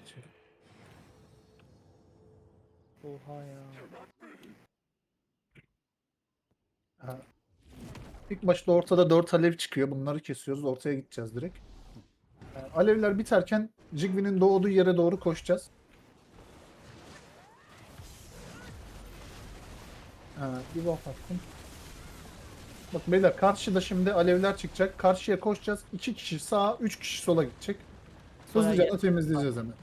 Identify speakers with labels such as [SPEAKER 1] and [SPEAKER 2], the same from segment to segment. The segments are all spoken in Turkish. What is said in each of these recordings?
[SPEAKER 1] geçiyor. Oha ya.
[SPEAKER 2] Ha. İlk başta ortada 4 alev çıkıyor. Bunları kesiyoruz. Ortaya gideceğiz direkt. Yani alevler biterken Jigwin'in doğduğu yere doğru koşacağız. Ha, bir buff attım. Bak beyler karşıda şimdi alevler çıkacak. Karşıya koşacağız. 2 kişi sağa, 3 kişi sola gidecek. Hızlıca
[SPEAKER 1] gel.
[SPEAKER 2] da temizleyeceğiz hemen.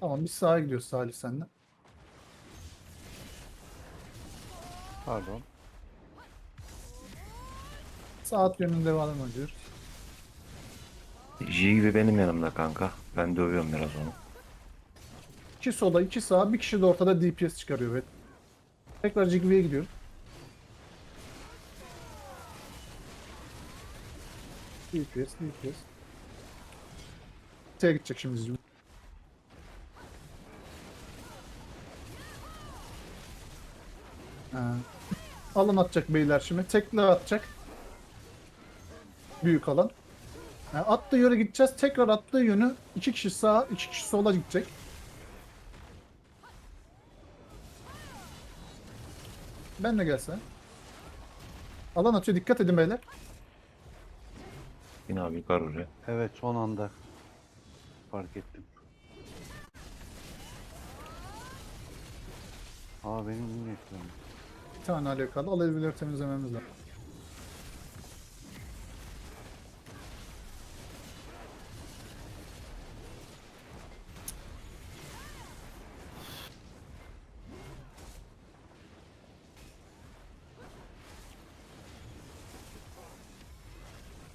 [SPEAKER 2] Tamam biz sağa gidiyoruz Salih senle.
[SPEAKER 3] Pardon.
[SPEAKER 2] Saat yönünde devam ediyoruz.
[SPEAKER 4] J gibi benim yanımda kanka. Ben dövüyorum biraz onu.
[SPEAKER 2] 2 sola, 2 sağa, bir kişi de ortada DPS çıkarıyor. Evet. Tekrar Jigby'ye gidiyorum. DPS, DPS. T'ye gidecek şimdi. Ha. Alan atacak beyler şimdi. Tekle atacak. Büyük alan. Ha, attığı yöne gideceğiz. Tekrar attığı yönü iki kişi sağa, iki kişi sola gidecek. Ben de gelse. Alan atıyor. Dikkat edin beyler.
[SPEAKER 4] Yine abi yukarı oraya.
[SPEAKER 3] Evet son anda fark ettim. Aa benim yine ekranım.
[SPEAKER 2] Bir tane alev kaldı. Alevleri temizlememiz lazım.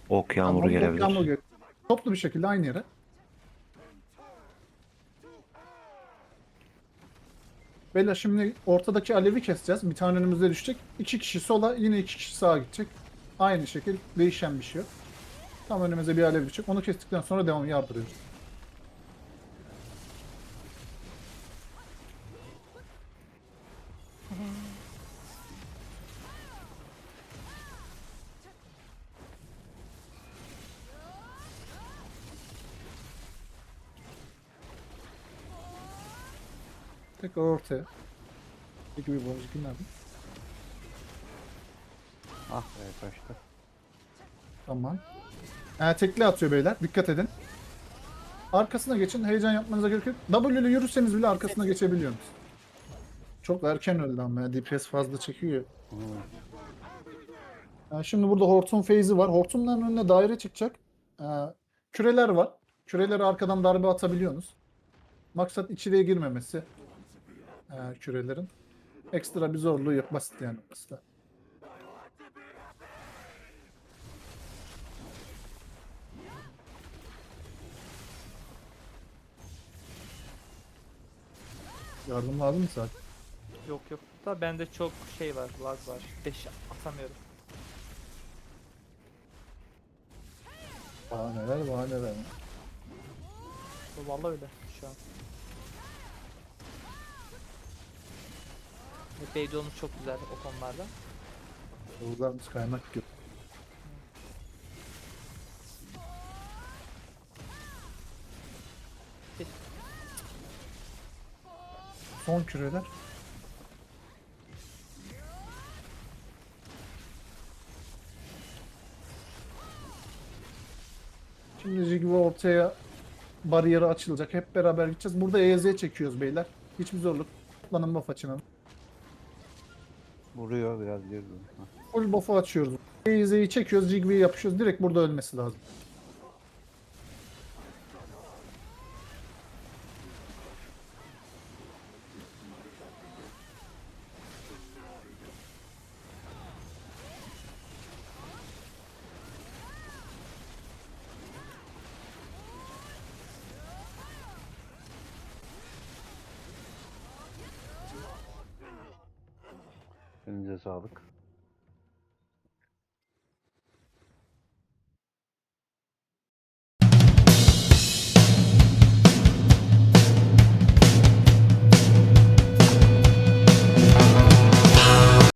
[SPEAKER 4] Ok yağmuru
[SPEAKER 2] Tamam,
[SPEAKER 4] gelebilir.
[SPEAKER 2] yağmur gel- Toplu bir şekilde aynı yere. Beyler şimdi ortadaki alevi keseceğiz. Bir tane önümüzde düşecek. İki kişi sola, yine iki kişi sağa gidecek. Aynı şekil değişen bir şey yok. Tam önümüze bir alev düşecek. Onu kestikten sonra devam yardırıyoruz. Tekrar ortaya. Peki bir boncuk nerede?
[SPEAKER 3] Ah be kaçtı.
[SPEAKER 2] Tamam. Ee, tekli atıyor beyler. Dikkat edin. Arkasına geçin. Heyecan yapmanıza gerek yok. W ile yürürseniz bile arkasına geçebiliyorsunuz. Çok erken öldü ama ya. DPS fazla çekiyor.
[SPEAKER 3] Hmm.
[SPEAKER 2] Ee, şimdi burada hortum phase'i var. Hortumların önüne daire çıkacak. Ee, küreler var. Küreleri arkadan darbe atabiliyorsunuz. Maksat içeriye girmemesi. Ee, kürelerin. Ekstra bir zorluğu yok. Basit yani. Basit. Yardım lazım mı zaten?
[SPEAKER 1] Yok yok. Da bende çok şey var, lag var. 5 atamıyorum.
[SPEAKER 2] Bahaneler bahaneler.
[SPEAKER 1] Vallahi öyle şu an. Ve Beydon'umuz çok güzel o konularda.
[SPEAKER 2] Yollarımız kaymak gibi. Son küreler. Şimdi Jigva ortaya bariyeri açılacak. Hep beraber gideceğiz. Burada EZ çekiyoruz beyler. Hiçbir zorluk. Buff açın.
[SPEAKER 3] Vuruyor biraz geri.
[SPEAKER 2] Full buff'u açıyoruz. EZ'yi çekiyoruz. Jigva'yı yapışıyoruz. Direkt burada ölmesi lazım.
[SPEAKER 3] Elinize sağlık.